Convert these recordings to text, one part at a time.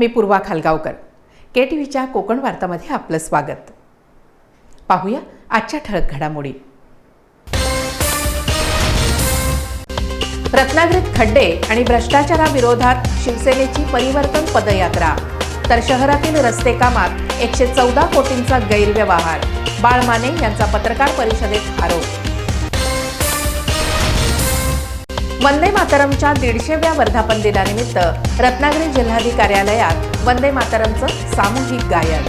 मी पूर्वा खालगावकर. के T व्हीच्या कोकण वार्तामध्ये आपलं स्वागत. पाहूया आजच्या ठळक घडामोडी. रत्नागिरीत खड्डे आणि भ्रष्टाचाराविरोधात शिवसेनेची परिवर्तन पदयात्रा. तर शहरातील रस्ते कामात एकशे चौदा कोटींचा गैरव्यवहार. बाळ माने यांचा पत्रकार परिषदेत आरोप. वंदे मातरमच्या दीडशेव्या वर्धापन दिनानिमित्त रत्नागिरी जिल्हाधिकारी कार्यालयात वंदे मातरमचं सामूहिक गायन.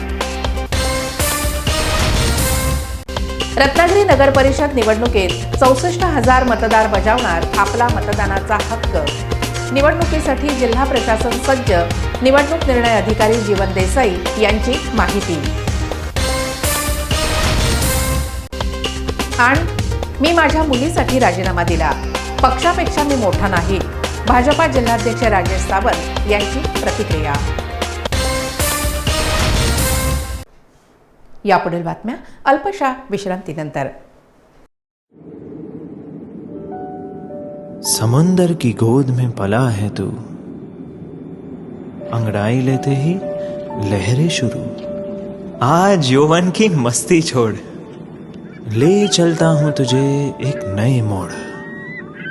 रत्नागिरी नगर परिषद निवडणुकीत चौसष्ट हजार मतदार बजावणार आपला मतदानाचा हक्क. निवडणुकीसाठी जिल्हा प्रशासन सज्ज निवडणूक निर्णय अधिकारी जीवन देसाई यांची माहिती. आणि मी माझ्या मुलीसाठी राजीनामा दिला. पक्षापेक्षा मी मोठा नाही. भाजपा जिल्हाध्यक्ष राजेश सावंत यांची प्रतिक्रिया. यापुढील बातम्या अल्पशा विश्रांतीनंतर. समंदर की गोद में पला है तू। अंगड़ाई लेते ही लहरें शुरू। आज यौवन की मस्ती छोड़। ले चलता हूं तुझे एक नए मोड़।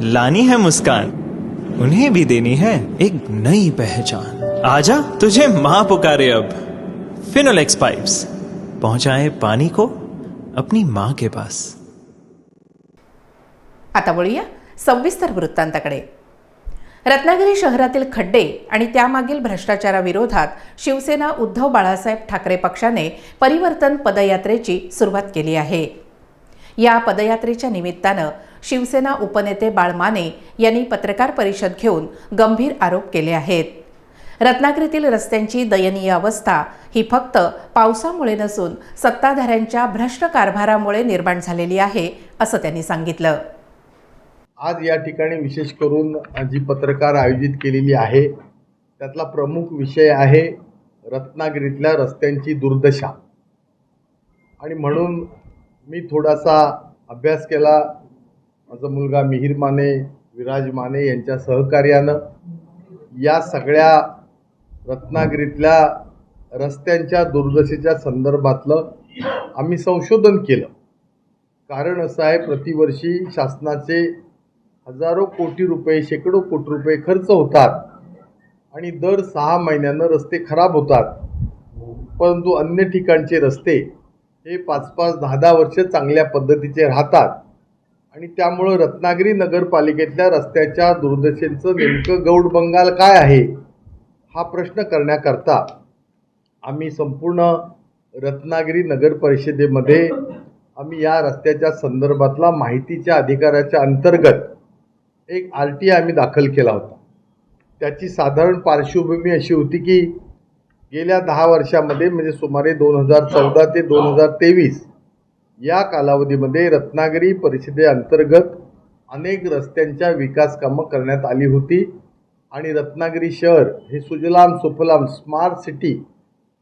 लानी है मुस्कान। उन्हें भी देनी है एक नई पहचान। आजा तुझे माँ पुकारे अब। फिनोलेक्स पाइप्स पहुंचाए पानी को अपनी मां के पास। आता बोलूया सविस्तर वृत्तांताकडे. रत्नागिरी शहरातील खड्डे आणि त्यामागील भ्रष्टाचाराविरोधात शिवसेना उद्धव बाळासाहेब ठाकरे पक्षाने परिवर्तन पदयात्रेची सुरुवात केली आहे. या पदयात्रेच्या निमित्तानं शिवसेना उपनेते बाळ माने यांनी पत्रकार परिषद घेऊन गंभीर आरोप केले आहेत. रत्नागिरीतील रस्त्यांची दयनीय अवस्था ही फक्त पावसामुळे नसून सत्ताधाऱ्यांच्या भ्रष्ट कारभारामुळे निर्माण झालेली आहे असं त्यांनी सांगितलं. आज या ठिकाणी विशेष करून जी पत्रकार आयोजित केलेली आहे त्यातला प्रमुख विषय आहे रत्नागिरीतल्या रस्त्यांची दुर्दशा. आणि म्हणून मी थोडासा अभ्यास केला माझा मुलगा मिहीर माने विराज माने यांच्या सहकार्यानं या सगळ्या रत्नागिरीतल्या रस्त्यांच्या दुर्दशेच्या संदर्भातलं आम्ही संशोधन केलं. कारण असं आहे प्रतिवर्षी शासनाचे हजारो कोटी रुपये शेकडो कोटी रुपये खर्च होतात आणि दर सहा महिन्यानं रस्ते खराब होतात. परंतु अन्य ठिकाणचे रस्ते हे पाच पाच दहा दहा वर्ष चांगल्या पद्धतीचे राहतात. आणि त्यामुळं रत्नागिरी नगरपालिकेतल्या रस्त्याच्या दुर्दशेचं नेमकं गौड बंगाल काय आहे हा प्रश्न करण्याकरता आम्ही संपूर्ण रत्नागिरी नगर परिषदेमध्ये आम्ही या रस्त्याच्या संदर्भातला माहितीच्या अधिकाराच्या अंतर्गत एक आर टी आय आम्ही दाखल केला होता. त्याची साधारण पार्श्वभूमी अशी होती की गेल्या दहा वर्षामध्ये म्हणजे सुमारे दोन हजार चौदा ते दोन हजार तेवीस या कालावधीमध्ये रत्नागिरी परिषदेअंतर्गत अनेक रस्त्यांच्या विकास कामं करण्यात आली होती आणि रत्नागिरी शहर हे सुजलाम सुफलाम स्मार्ट सिटी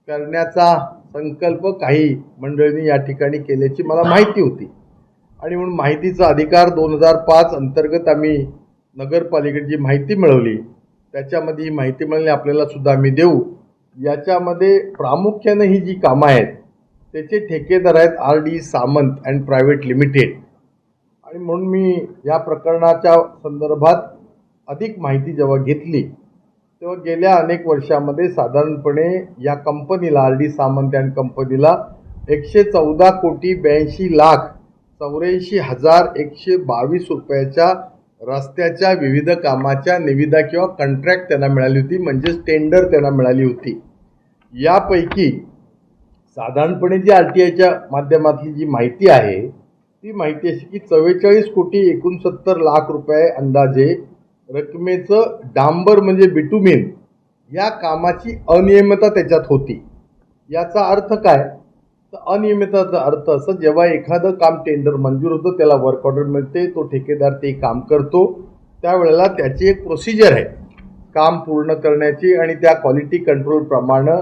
करण्याचा संकल्प काही मंडळींनी या ठिकाणी केल्याची मला माहिती होती. आणि म्हणून माहितीचा अधिकार दोन हजार पाच अंतर्गत आम्ही नगरपालिकेची माहिती मिळवली त्याच्यामध्ये ही माहिती मिळाली आपल्याला सुद्धा आम्ही देऊ. याच्यामध्ये प्रामुख्यानं ही जी कामं आहेत त्याचे ठेकेदार आहेत R D Samant and private limited. आणि म्हणून मी या प्रकरणाच्या संदर्भात अधिक माहिती जेव्हा घेतली तेव्हा गेल्या अनेक वर्षामध्ये साधारणपणे या कंपनीला आर डी सामंत अँड कंपनीला एकशे चौदा कोटी ब्याऐंशी लाख चौऱ्याऐंशी हजार एकशे बावीस रुपयाच्या रस्त्याच्या विविध कामाच्या निविदा किंवा कंट्रॅक्ट त्यांना मिळाली होती म्हणजेच टेंडर त्यांना मिळाली होती. यापैकी साधारणपणे जी आर टी आयच्या माध्यमातली जी माहिती आहे ती माहिती अशी की चव्वेचाळीस कोटी एकोणसत्तर लाख रुपये अंदाजे रकमेचं डांबर म्हणजे बिटुमिन या कामाची अनियमितता त्याच्यात होती. याचा अर्थ काय? तर अनियमितताचा अर्थ असं जेव्हा एखादं काम टेंडर मंजूर होतं त्याला वर्क ऑर्डर मिळते तो ठेकेदार ते काम करतो त्यावेळेला त्याची एक प्रोसिजर आहे. काम पूर्ण करण्याची आणि त्या क्वालिटी कंट्रोलप्रमाणे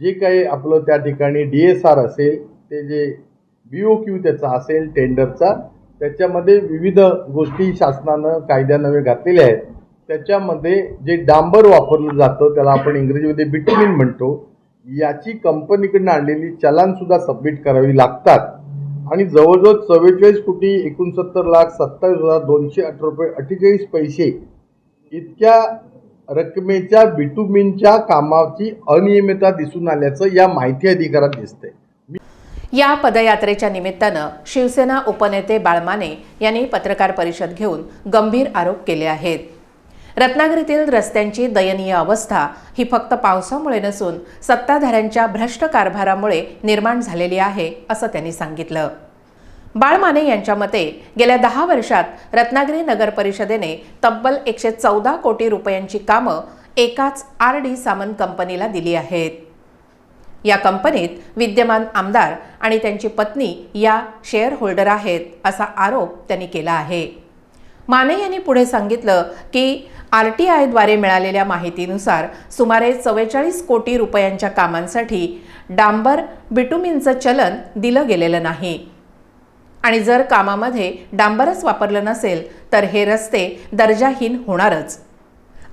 जे काही आपलं त्या ठिकाणी डी एस आर असेल ते जे बी ओ क्यू त्याचा असेल टेंडरचा त्याच्यामध्ये विविध गोष्टी शासनानं कायद्यानवे घातलेल्या आहेत. त्याच्यामध्ये जे डांबर वापरलं जातं त्याला आपण इंग्रजीमध्ये बिटमिन म्हणतो. याची कंपनीकडनं आणलेली चलानसुद्धा सबमिट करावी लागतात. आणि जवळजवळ चव्वेचाळीस कोटी एकोणसत्तर लाख सत्तावीस हजार दोनशे अठरा रुपये अठ्ठेचाळीस पैसे इतक्या रकमेच्या बिटुमिनच्या कामाची अनियमितता दिसून आल्याचं या माहिती अधिकारात दिसते या पदयात्रेच्या निमित्तानं शिवसेना उपनेते बाळमाने यांनी पत्रकार परिषद घेऊन गंभीर आरोप केले आहेत. रत्नागिरीतील रस्त्यांची दयनीय अवस्था ही फक्त पावसामुळे नसून सत्ताधाऱ्यांच्या भ्रष्ट कारभारामुळे निर्माण झालेली आहे असं त्यांनी सांगितलं. बाळमाने यांच्या मते गेल्या दहा वर्षात रत्नागिरी नगर परिषदेने तब्बल एकशे चौदा कोटी रुपयांची कामं एकाच आर डी सामंत कंपनीला दिली आहेत. या कंपनीत विद्यमान आमदार आणि त्यांची पत्नी या शेअर होल्डर आहेत असा आरोप त्यांनी केला आहे. माने यांनी पुढे सांगितलं की आर टी आयद्वारे मिळालेल्या माहितीनुसार सुमारे चव्वेचाळीस कोटी रुपयांच्या कामांसाठी डांबर बिटुमिनचं चलन दिलं गेलेलं नाही. आणि जर कामामध्ये डांबरच वापरलं नसेल तर हे रस्ते दर्जाहीन होणारच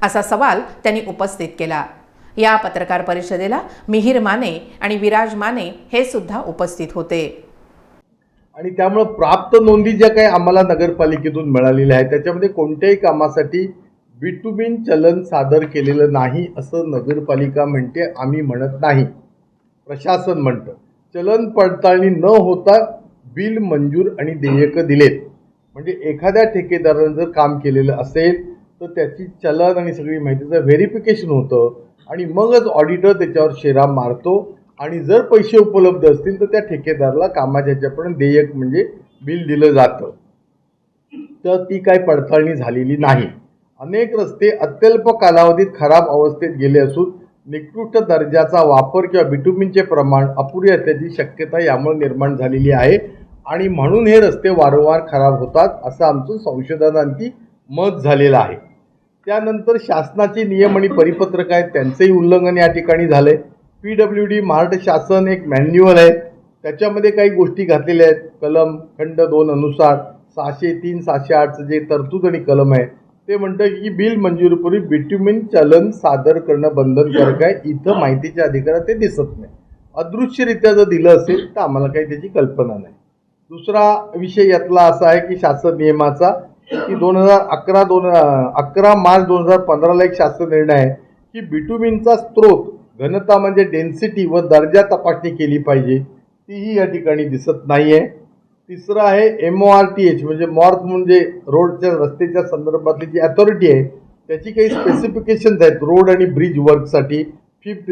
असा सवाल त्यांनी उपस्थित केला. या पत्रकार परिषदेला मिहिर माने आणि विराज माने हे सुद्धा उपस्थित होते. आणि त्यामुळं प्राप्त नोंदी ज्या काही आम्हाला नगरपालिकेतून मिळालेल्या आहेत त्याच्यामध्ये कोणत्याही कामासाठी बिटुबिन चलन सादर केलेलं नाही असं नगरपालिका म्हणते आम्ही म्हणत नाही. प्रशासन म्हणतं चलन पडताळणी न होता बिल मंजूर आणि देयकं दिलेत. म्हणजे एखाद्या ठेकेदारानं जर काम केलेलं असेल तर त्याची चलन आणि सगळी माहितीचं व्हेरिफिकेशन होतं आणि मगच ऑडिटर त्याच्यावर शेरा मारतो आणि जर पैसे उपलब्ध असतील तर त्या ठेकेदाराला कामाच्या ह्याच्यापर्यंत देयक म्हणजे बिल दिलं जातं. तर ती काही पडताळणी झालेली नाही. अनेक रस्ते अत्यल्प कालावधीत खराब अवस्थेत गेले असून निकृष्ट दर्जाचा वापर किंवा बिटुमिनचे प्रमाण अपुरी असल्याची शक्यता यामुळे निर्माण झालेली आहे. आणि म्हणून हे रस्ते वारंवार खराब होतात असं आमचं संशोधनांती मत झालेलं आहे. त्यानंतर शासनाचे नियम आणि परिपत्रक आहेत त्यांचंही उल्लंघन या ठिकाणी झालं आहे पी डब्ल्यू डी महाराष्ट्र शासन एक मॅन्युअल आहे. त्याच्यामध्ये काही गोष्टी घातलेल्या आहेत. कलम खंड दोन अनुसार सहाशे तीन सहाशे आठचं जे तरतूद आणि कलम आहे ते म्हणतं की बिल मंजुरीपूर्वी बिट्युमिन चलन सादर करणं बंधनकारक आहे. इथं माहितीच्या अधिकारात ते दिसत नाही. अदृश्यरित्या जर दिलं असेल तर आम्हाला काही त्याची कल्पना नाही. दुसरा विषय यातला असा आहे की शासन नियमाचा की दोन हजार अकरा दोन अकरा मार्च दोन हजार पंधराला एक शासन निर्णय आहे की बिटुमिनचा स्त्रोत घनता म्हणजे डेन्सिटी व दर्जा तपासणी केली पाहिजे. तीही या ठिकाणी दिसत नाही आहे तिसरं आहे M O R T H म्हणजे मॉर्थ म्हणजे रोडच्या रस्त्याच्या संदर्भातली जी अथॉरिटी आहे त्याची काही स्पेसिफिकेशन्स आहेत. रोड आणि ब्रिज वर्कसाठी फिफ्थ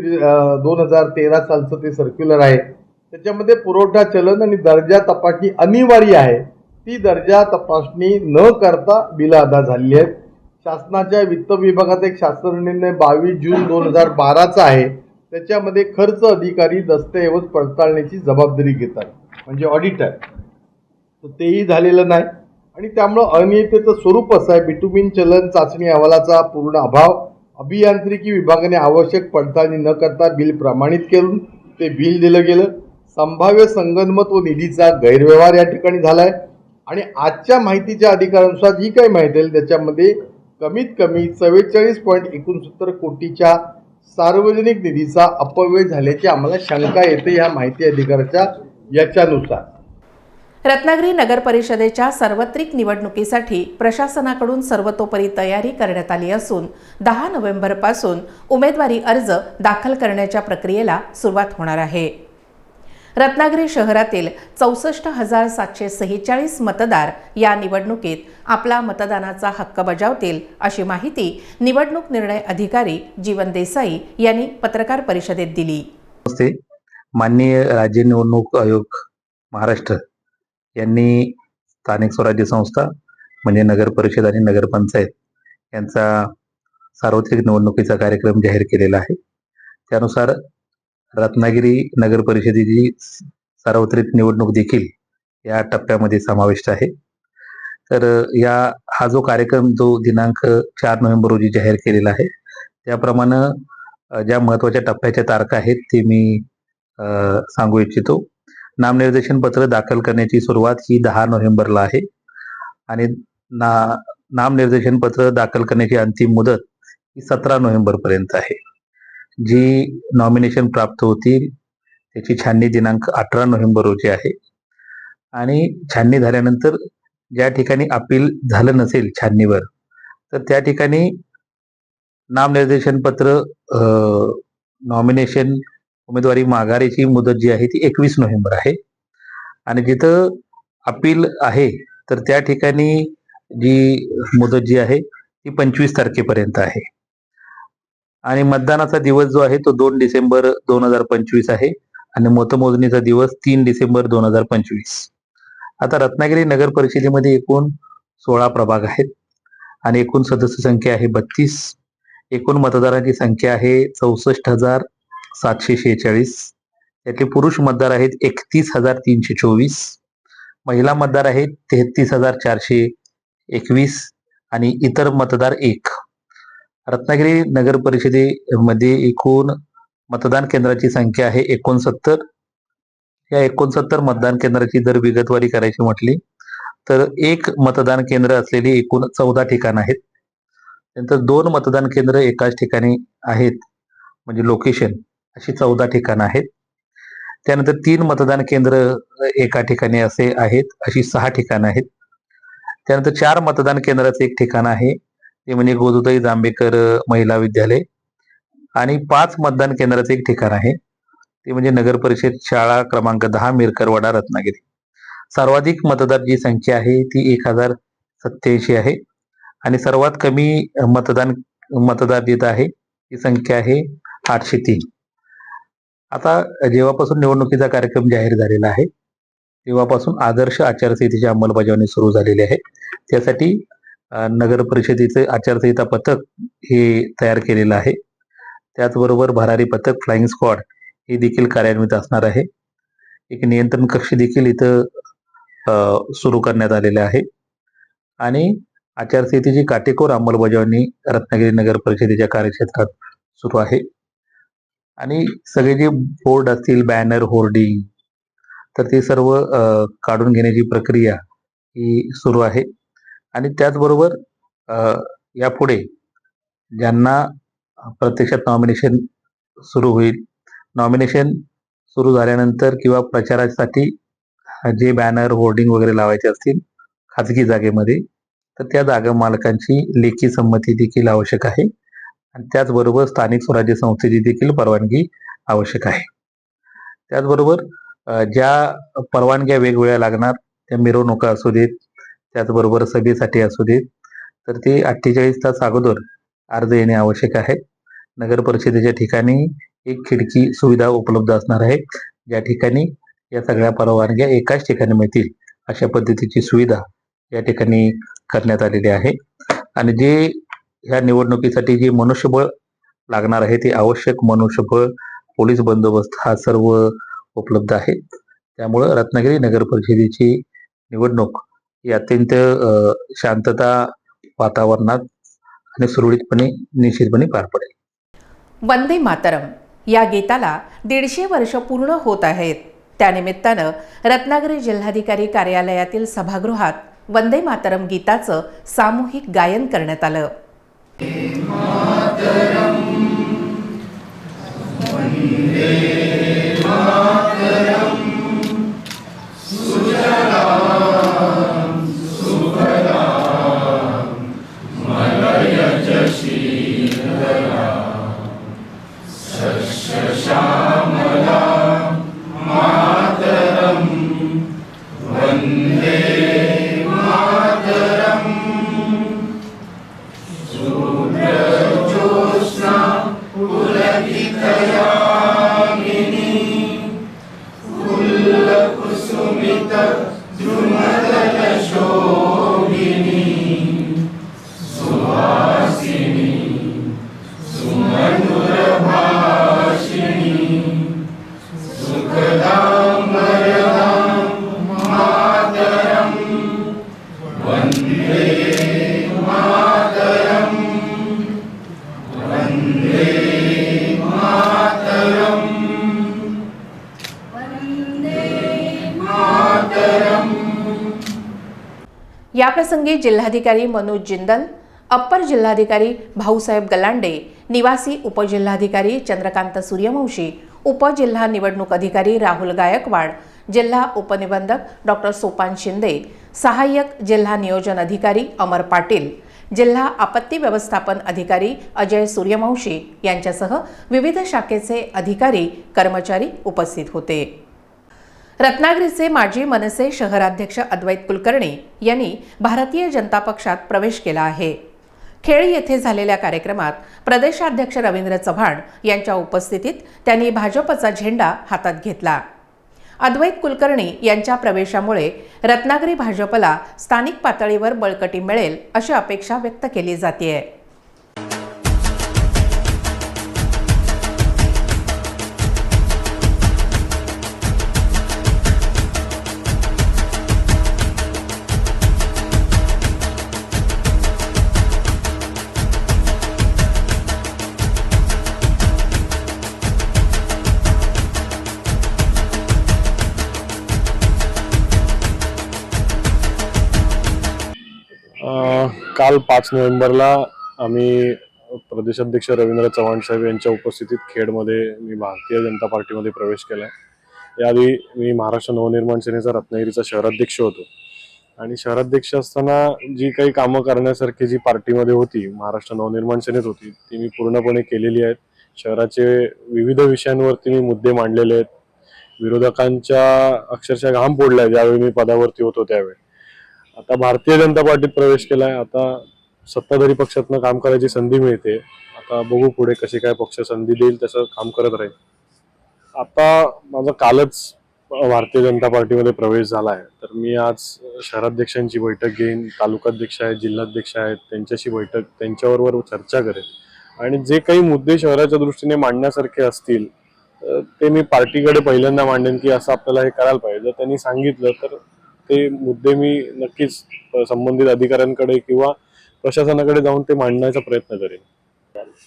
दोन हजार तेरा सालचं ते सर्क्युलर आहे. त्याच्यामध्ये पुरवठा चलन आणि दर्जा तपासणी अनिवार्य आहे. ती दर्जा तपासणी न करता बिलं अदा झालेली आहेत. शासनाच्या वित्त विभागाचा एक शासन निर्णय बावीस जून दोन हजार बाराचा आहे. त्याच्यामध्ये खर्च अधिकारी दस्तऐवज पडताळण्याची जबाबदारी घेतात म्हणजे ऑडिटर तर तेही झालेलं नाही. आणि त्यामुळं अनियतेचं स्वरूप असं आहे. बिटुमिन चलन चाचणी अहवालाचा पूर्ण अभाव अभियांत्रिकी विभागाने आवश्यक पडताळणी न करता बिल प्रमाणित करून ते बिल दिलं गेलं. संभाव्य संगनमत व निधीचा गैरव्यवहार या ठिकाणी झाला आहे आणि आजच्या माहितीच्या अधिकारानुसार जी काही माहिती आहे त्याच्यामध्ये कमीत कमी चव्वेचाळीस पॉईंट एकोणसत्तर कोटीच्या सार्वजनिक निधीचा अपव्यय झाल्याची आम्हाला शंका येते ह्या माहिती अधिकाराच्या याच्यानुसार. रत्नागिरी नगर परिषदेच्या सार्वत्रिक निवडणुकीसाठी प्रशासनाकडून सर्वतोपरी तयारी करण्यात आली असून दहा नोव्हेंबरपासून उमेदवारी अर्ज दाखल करण्याच्या प्रक्रियेला सुरुवात होणार आहे. रत्नागिरी शहरातील चौसष्ट हजार सातशे सेहेचाळीस मतदार या निवडणुकीत आपला मतदानाचा हक्क बजावतील अशी माहिती निवडणूक निर्णय अधिकारी जीवन देसाई यांनी पत्रकार परिषदेत दिली. माननीय राज्य निवडणूक आयोग महाराष्ट्र यांनी स्थानिक स्वराज्य संस्था म्हणजे नगर परिषद आणि नगरपंचायत यांचा सार्वत्रिक निवडणुकीचा कार्यक्रम जाहीर केलेला आहे. त्यानुसार रत्नागिरी नगर परिषदेची सार्वत्रिक निवडणूक देखील या टप्प्यामध्ये समाविष्ट आहे. तर या हा जो कार्यक्रम जो दिनांक चार नोव्हेंबर रोजी जाहीर केलेला आहे त्याप्रमाणे ज्या महत्त्वाच्या टप्प्याच्या तारखा आहेत ते मी सांगू इच्छितो. नामनिर्देशन पत्र दाखल करण्याची सुरुवात ही दहा नोव्हेंबरला आहे. आणि ना नामनिर्देशन पत्र दाखल करण्याची अंतिम मुदत ही सतरा नोव्हेंबर पर्यंत आहे. जी नॉमिनेशन प्राप्त होतील त्याची छाननी दिनांक अठरा नोव्हेंबर रोजी आहे. आणि छाननी झाल्यानंतर ज्या ठिकाणी अपील झालं नसेल छाननीवर तर त्या ठिकाणी नामनिर्देशन पत्र नॉमिनेशन उमेदवारी माघारीची मुदत जी आहे ती एकवीस नोव्हेंबर आहे. आणि जिथं अपील आहे तर त्या ठिकाणी जी मुदत जी आहे ती पंचवीस तारखेपर्यंत आहे. आणि मतदानाचा दिवस जो आहे तो दोन डिसेंबर दोन हजार पंचवीस आहे. आणि मतमोजणीचा दिवस तीन डिसेंबर दोन हजार पंचवीस. आता रत्नागिरी नगर परिषदेमध्ये एकूण सोळा प्रभाग आहेत. आणि एकूण सदस्य संख्या आहे बत्तीस. एकूण मतदारांची संख्या आहे चौसष्ट हजार सातशे शेहेचाळीस. त्यातले पुरुष मतदार आहेत एकतीस हजार तीनशे चोवीस. महिला मतदार आहेत तेहतीस हजार चारशे एकवीस आणि इतर मतदार एक. रत्नागिरी नगर परिषदेमध्ये एकूण मतदान केंद्राची संख्या आहे एकोणसत्तर. या एकोणसत्तर मतदान केंद्राची जर विगतवारी करायची म्हटली तर एक मतदान केंद्र असलेली एकूण चौदा ठिकाण आहेत. नंतर दोन मतदान केंद्र एकाच ठिकाणी आहेत म्हणजे लोकेशन अशी चौदा ठिकाणं आहेत. त्यानंतर तीन मतदान केंद्र एका ठिकाणी असे आहेत अशी सहा ठिकाणं आहेत. त्यानंतर चार मतदान केंद्राचं एक ठिकाण आहे ते म्हणजे गोदुताई जांभेकर महिला विद्यालय आणि पाच मतदान केंद्राचं एक ठिकाण आहे. ते म्हणजे नगर परिषद शाळा क्रमांक दहा मिरकरवाडा रत्नागिरी. सर्वाधिक मतदार जी संख्या आहे ती एक हजार सत्याऐंशी आहे. आणि सर्वात कमी मतदान मतदार जिथं आहे ती संख्या आहे आठशे तीन. आता जेव्हापासून निवडणुकीचा कार्यक्रम जाहीर झालेला आहे तेव्हापासून आदर्श आचारसंहितेची अंमलबजावणी सुरू झालेली आहे. त्यासाठी नगर परिषदेचे आचारसंहिता पथक हे तयार केलेलं आहे. त्याचबरोबर भरारी पथक फ्लाइंग स्क्वॉड हे देखील कार्यान्वित असणार आहे. एक नियंत्रण कक्ष देखील इथं सुरू करण्यात आलेले आहे. आणि आचारसंहितेची काटेकोर अंमलबजावणी रत्नागिरी नगर परिषदेच्या कार्यक्षेत्रात सुरू आहे. आणि सगळे जे बोर्ड असतील बॅनर होर्डिंग तर ते सर्व काढून घेण्याची प्रक्रिया ही सुरू आहे. आणि त्याचबरोबर यापुढे ज्यांना प्रत्यक्षात नॉमिनेशन सुरू होईल नॉमिनेशन सुरू झाल्यानंतर किंवा प्रचारासाठी जे बॅनर होर्डिंग वगैरे लावायचे असतील खाजगी जागेमध्ये तर त्या जागा मालकांची लेखी संमती देखील आवश्यक आहे. आणि त्याचबरोबर स्थानिक स्वराज्य संस्थेची देखील परवानगी आवश्यक आहे. त्याचबरोबर ज्या परवानग्या वेगवेगळ्या लागणार त्या मिरवणुका असू देत त्याचबरोबर सभेसाठी असू देत तर ते अठ्ठेचाळीस तास अगोदर अर्ज येणे आवश्यक आहे. नगर परिषदेच्या ठिकाणी एक खिडकी सुविधा उपलब्ध असणार आहे. ज्या ठिकाणी या सगळ्या परवानग्या एकाच ठिकाणी मिळतील अशा पद्धतीची सुविधा या ठिकाणी करण्यात आलेली आहे. आणि जे ह्या निवडणुकीसाठी जे मनुष्यबळ लागणार आहे ते आवश्यक मनुष्यबळ पोलीस बंदोबस्त हा सर्व उपलब्ध आहे. त्यामुळं रत्नागिरी नगर परिषदेची निवडणूक ही अत्यंत शांतता वातावरणात आणि सुरळीतपणे निश्चितपणे पार पडेल. वंदे मातरम या गीताला दीडशे वर्ष पूर्ण होत आहेत. त्यानिमित्तानं रत्नागिरी जिल्हाधिकारी कार्यालयातील सभागृहात वंदे मातरम गीताचं सामूहिक गायन करण्यात आलं. માતરમ વંદે માતરમ याप्रसंगी जिल्हाधिकारी मनोज जिंदल अप्पर जिल्हाधिकारी भाऊसाहेब गलांडे निवासी उपजिल्हाधिकारी चंद्रकांत सूर्यवंशी उपजिल्हा निवडणूक अधिकारी राहुल गायकवाड जिल्हा उपनिबंधक डॉक्टर सोपान शिंदे सहाय्यक जिल्हा नियोजन अधिकारी अमर पाटील जिल्हा आपत्ती व्यवस्थापन अधिकारी अजय सूर्यवंशी यांच्यासह विविध शाखेचे अधिकारी कर्मचारी उपस्थित होते. रत्नागिरीचे माजी मनसे शहराध्यक्ष अद्वैत कुलकर्णी यांनी भारतीय जनता पक्षात प्रवेश केला आहे. खेळ येथे झालेल्या कार्यक्रमात प्रदेशाध्यक्ष रवींद्र चव्हाण यांच्या उपस्थितीत त्यांनी भाजपचा झेंडा हातात घेतला. अद्वैत कुलकर्णी यांच्या प्रवेशामुळे रत्नागिरी भाजपला स्थानिक पातळीवर बळकटी मिळेल अशी अपेक्षा व्यक्त केली जाते काल पाच नोव्हेंबरला आम्ही प्रदेशाध्यक्ष रवींद्र चव्हाण साहेब यांच्या उपस्थितीत खेडमध्ये मी भारतीय जनता पार्टीमध्ये प्रवेश केलाय. याआधी मी महाराष्ट्र नवनिर्माण सेनेचा रत्नागिरीचा शहराध्यक्ष होतो. आणि शहराध्यक्ष असताना जी काही कामं करण्यासारखी जी पार्टीमध्ये होती महाराष्ट्र नवनिर्माण सेनेत होती ती मी पूर्णपणे केलेली आहेत. शहराचे विविध विषयांवरती मी मुद्दे मांडलेले आहेत. विरोधकांच्या अक्षरशः घाम फोडला आहे ज्यावेळी मी पदावरती होतो त्यावेळी. आता भारतीय जनता पार्टीत प्रवेश केलाय. आता सत्ताधारी पक्षातनं काम करायची संधी मिळते. आता बघू पुढे कशी काय पक्ष संधी देईल तसं काम करत राहील. आता माझा कालच भारतीय जनता पार्टीमध्ये प्रवेश झाला आहे तर मी आज शहराध्यक्षांची बैठक घेईन तालुकाध्यक्ष आहेत जिल्हाध्यक्ष आहेत त्यांच्याशी बैठक त्यांच्याबरोबर चर्चा करेन. आणि जे काही मुद्दे शहराच्या दृष्टीने मांडण्यासारखे असतील ते मी पार्टीकडे पहिल्यांदा मांडेन की असं आपल्याला हे करायला पाहिजे. जर त्यांनी सांगितलं तर ते मुद्दे मी नक्कीच संबंधित अधिकाऱ्यांकडे किंवा प्रशासनाकडे जाऊन ते मांडण्याचा प्रयत्न करेन.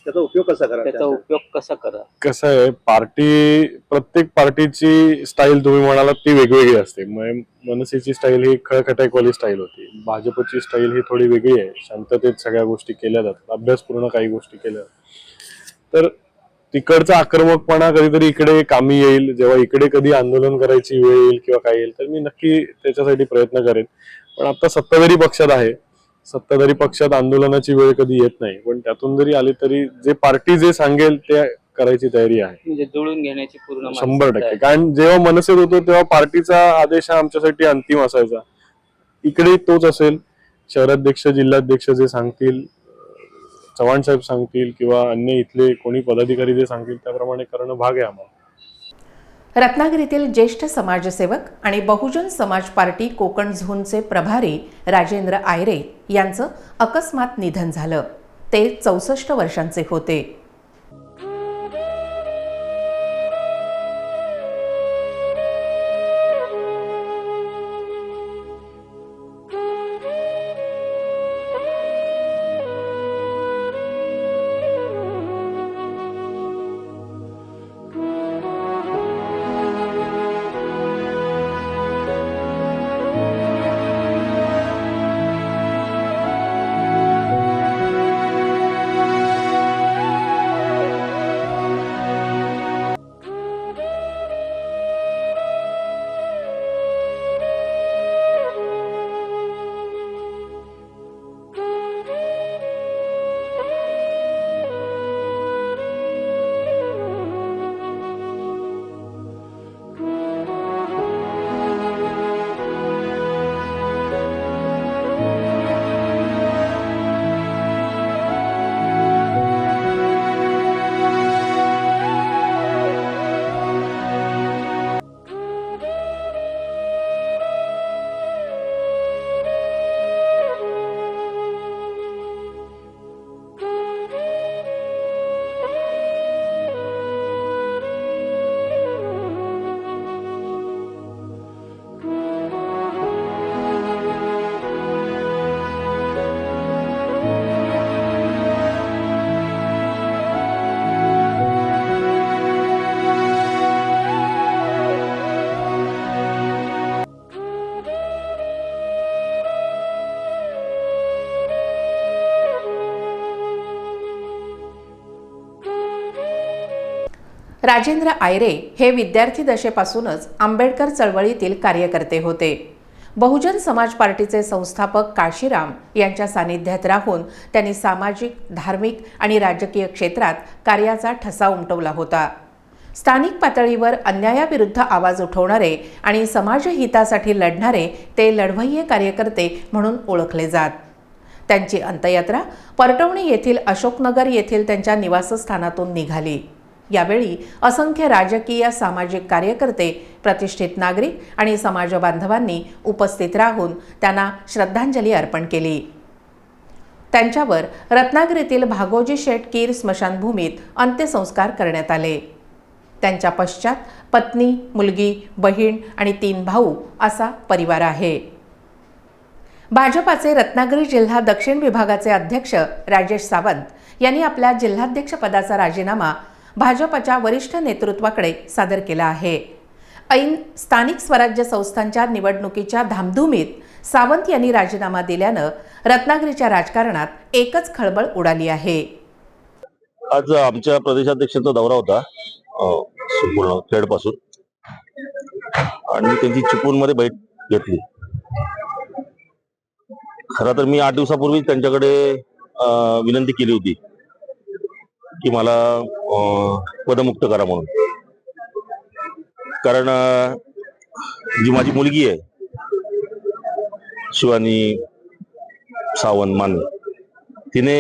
त्याचा उपयोग कसा करायचा त्याचा उपयोग कसा करा? कसं आहे पार्टी प्रत्येक पार्टीची स्टाईल तुम्ही म्हणालात ती वेगवेगळी असते. म- मनसेची स्टाईल ही खळखटाकवाली स्टाईल होती. भाजपची स्टाईल ही थोडी वेगळी आहे. शांततेत सगळ्या गोष्टी केल्या जातात. अभ्यासपूर्ण काही गोष्टी केल्या जातात. तर तिकडचा आक्रमकपणा कधीतरी इकडे कामी येईल जेव्हा इकडे कधी आंदोलन करायची वेळ येईल किंवा काय येईल तर मी नक्की त्याच्यासाठी प्रयत्न करेन. पण आता सत्ताधारी पक्षात आहे. सत्ताधारी पक्षात आंदोलनाची वेळ कधी येत नाही. पण त्यातून जरी आली तरी जे पार्टी जे सांगेल ते करायची तयारी आहे. म्हणजे जुळून घेण्याची पूर्ण शंभर टक्के. कारण जेव्हा मनसेत होतो तेव्हा पार्टीचा आदेश हा आमच्यासाठी अंतिम असायचा. इकडे तोच असेल. शहराध्यक्ष जिल्हाध्यक्ष जे सांगतील चव्हाण साहेब सांगतील किंवा अन्य इथले कोणी पदाधिकारी जे सांगतील त्याप्रमाणे करणं भाग आहे आम्हाला. रत्नागिरीतील ज्येष्ठ समाजसेवक आणि बहुजन समाज पार्टी कोकण झोनचे प्रभारी राजेंद्र आयरे यांचं अकस्मात निधन झालं. ते चौसष्ट वर्षांचे होते. राजेंद्र आयरे हे विद्यार्थी दशेपासूनच आंबेडकर चळवळीतील कार्यकर्ते होते. बहुजन समाज पार्टीचे संस्थापक काशीराम यांच्या सानिध्यात राहून त्यांनी सामाजिक धार्मिक आणि राजकीय क्षेत्रात कार्याचा ठसा उमटवला होता. स्थानिक पातळीवर अन्यायाविरुद्ध आवाज उठवणारे आणि समाजहितासाठी लढणारे ते लढवय्ये कार्यकर्ते म्हणून ओळखले जात. त्यांची अंत्ययात्रा परटवणी येथील अशोकनगर येथील त्यांच्या निवासस्थानातून निघाली. यावेळी असंख्य राजकीय सामाजिक कार्यकर्ते प्रतिष्ठित नागरिक आणि समाज बांधवांनी उपस्थित राहून त्यांना श्रद्धांजली अर्पण केली. त्यांच्यावर रत्नागिरीतील भागोजी शेठ कीर स्मशानभूमीत अंत्यसंस्कार करण्यात आले. त्यांच्या पश्चात पत्नी मुलगी बहीण आणि तीन भाऊ असा परिवार आहे. भाजपाचे रत्नागिरी जिल्हा दक्षिण विभागाचे अध्यक्ष राजेश सावंत यांनी आपल्या जिल्हाध्यक्षपदाचा राजीनामा भाजपच्या वरिष्ठ नेतृत्वाकडे सादर केला आहे. ऐन स्थानिक स्वराज्य संस्थांच्या निवडणुकीच्या धामधुमीत सावंत यांनी राजीनामा दिल्यानं रत्नागिरीच्या राजकारणात एकच खळबळ उडाली आहे. आज आमच्या प्रदेशाध्यक्षांचा दौरा होता संपूर्ण खेडपासून. आणि त्यांची चिपूनमध्ये भेट घेतली. खरं तर मी आठ दिवसापूर्वी त्यांच्याकडे विनंती केली होती की मला पदमुक्त करा म्हणून. कारण जी माझी मुलगी आहे शिवानी सावंत माने तिने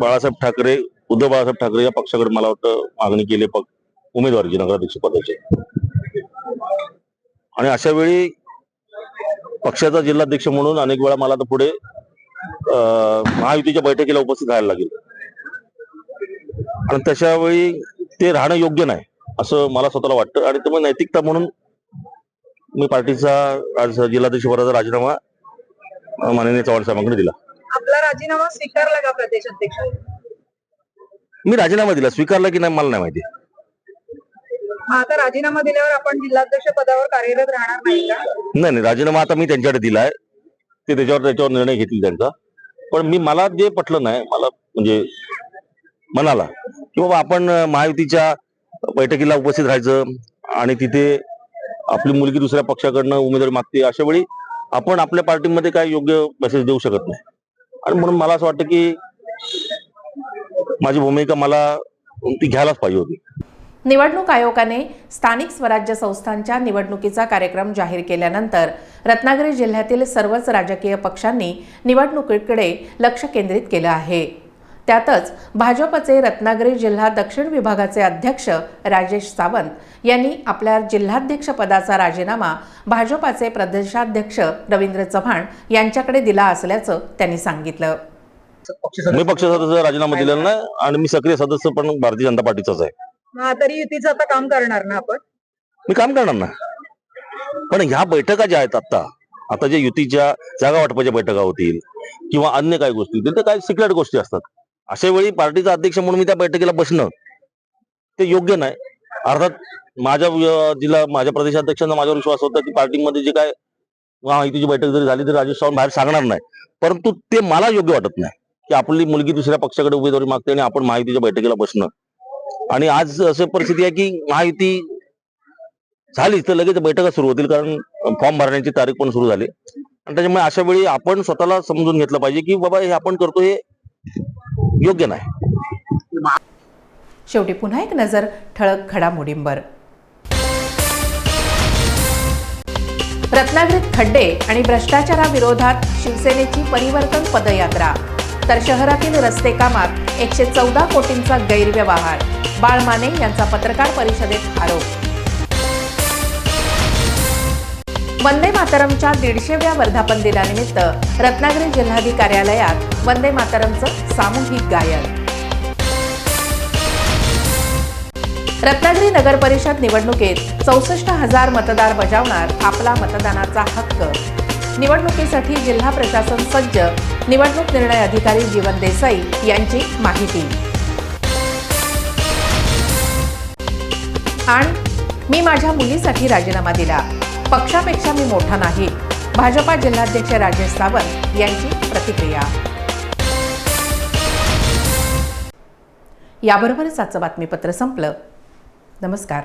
बाळासाहेब ठाकरे उद्धव बाळासाहेब ठाकरे या पक्षाकडे मला वाटतं मागणी केली पक्ष उमेदवारीची नगराध्यक्ष पदाची. आणि अशा वेळी पक्षाचा जिल्हाध्यक्ष म्हणून अनेक वेळा मला तर पुढे महायुतीच्या बैठकीला उपस्थित राहायला लागेल. आणि तशा वेळी ते राहणं योग्य नाही असं मला स्वतःला वाटतं. आणि त्यामुळे नैतिकता म्हणून मी पार्टीचा आज जिल्हाध्यक्ष पदाचा राजीनामा माननीय चव्हाण साहेबांकडे दिला. आपला राजीनामा स्वीकारला का प्रदेश अध्यक्ष? मी राजीनामा दिला. स्वीकारला की नाही मला नाही माहिती. आता राजीनामा दिल्यावर आपण जिल्हाध्यक्ष पदावर कार्यरत राहणार नाही का? नाही नाही. राजीनामा आता मी त्यांच्याकडे दिलाय. ते त्याच्यावर त्याच्यावर निर्णय घेतील त्यांचा. पण मी मला जे पटलं नाही मला म्हणजे म्हणाला की बाबा आपण महायुतीच्या बैठकीला उपस्थित राहायचं आणि तिथे आपली मुलगी दुसऱ्या पक्षाकडनं उमेदवारी मागते अशा वेळी आपण आपल्या पार्टीमध्ये काय योग्य मेसेज देऊ शकत नाही. आणि म्हणून मला असं वाटतं की माझी भूमिका मला ती घ्यायलाच पाहिजे होती. निवडणूक आयोगाने स्थानिक स्वराज्य संस्थांच्या निवडणुकीचा कार्यक्रम जाहीर केल्यानंतर रत्नागिरी जिल्ह्यातील सर्वच राजकीय पक्षांनी निवडणुकीकडे लक्ष केंद्रित केलं आहे. त्यातच भाजपचे रत्नागिरी जिल्हा दक्षिण विभागाचे अध्यक्ष राजेश सावंत यांनी आपल्या जिल्हाध्यक्ष पदाचा राजीनामा भाजपाचे प्रदेशाध्यक्ष रवींद्र चव्हाण यांच्याकडे दिला असल्याचं त्यांनी सांगितलं. मी पक्ष सदस्य राजीनामा दिलेला नाही आणि मी सक्रिय सदस्य पण भारतीय जनता पार्टीचाच आहे. हा तरी युतीचं आता काम करणार ना आपण? मी काम करणार ना. पण ह्या बैठका ज्या आहेत आता आता जे युतीच्या जागा वाटपाच्या बैठका होतील किंवा अन्य काही गोष्टी होतील तर काही सिक्रेट गोष्टी असतात. अशा वेळी पार्टीचा अध्यक्ष म्हणून मी त्या बैठकीला बसणं ते योग्य नाही. अर्थात माझ्या जिल्हा माझ्या प्रदेशाध्यक्षांना माझ्यावर विश्वास होता की पार्टीमध्ये जे काय माहितीची बैठक जरी झाली तरी राजेश चव्हाण बाहेर सांगणार नाही. परंतु ते मला योग्य वाटत नाही की आपली मुलगी दुसऱ्या पक्षाकडे उमेदवारी मागते आणि आपण महायुतीच्या बैठकीला बसणं. आणि आज अशी परिस्थिती आहे की महायुती झाली तर लगेच बैठका सुरू होतील कारण फॉर्म भरण्याची तारीख पण सुरू झाली. आणि त्याच्यामुळे अशा वेळी आपण स्वतःला समजून घेतलं पाहिजे की बाबा हे आपण करतो हे योग्य नाही. शेवटी पुन्हा एक नजर ठळक घडामोडींवर. रत्नागिरीत खड्डे आणि भ्रष्टाचाराविरोधात शिवसेनेची परिवर्तन पदयात्रा. तर शहरातील रस्ते कामात एकशे चौदा कोटींचा गैरव्यवहार. बाळ माने यांचा पत्रकार परिषदेत आरोप. वंदे मातरमच्या दीडशेव्या वर्धापन दिनानिमित्त रत्नागिरी जिल्हाधिकारी कार्यालयात वंदे मातरमचं सामूहिक गायन. रत्नागिरी नगर परिषद निवडणुकीत चौसष्ट हजार मतदार बजावणार आपला मतदानाचा हक्क. निवडणुकीसाठी जिल्हा प्रशासन सज्ज निवडणूक निर्णय अधिकारी जीवन देसाई यांची माहिती. आणि मी माझ्या मुलीसाठी राजीनामा दिला. पक्षापेक्षा मी मोठा नाही. भाजपा जिल्हाध्यक्ष राजेश सावंत यांची प्रतिक्रिया. याबरोबरच आजचं बातमीपत्र संपलं. नमस्कार.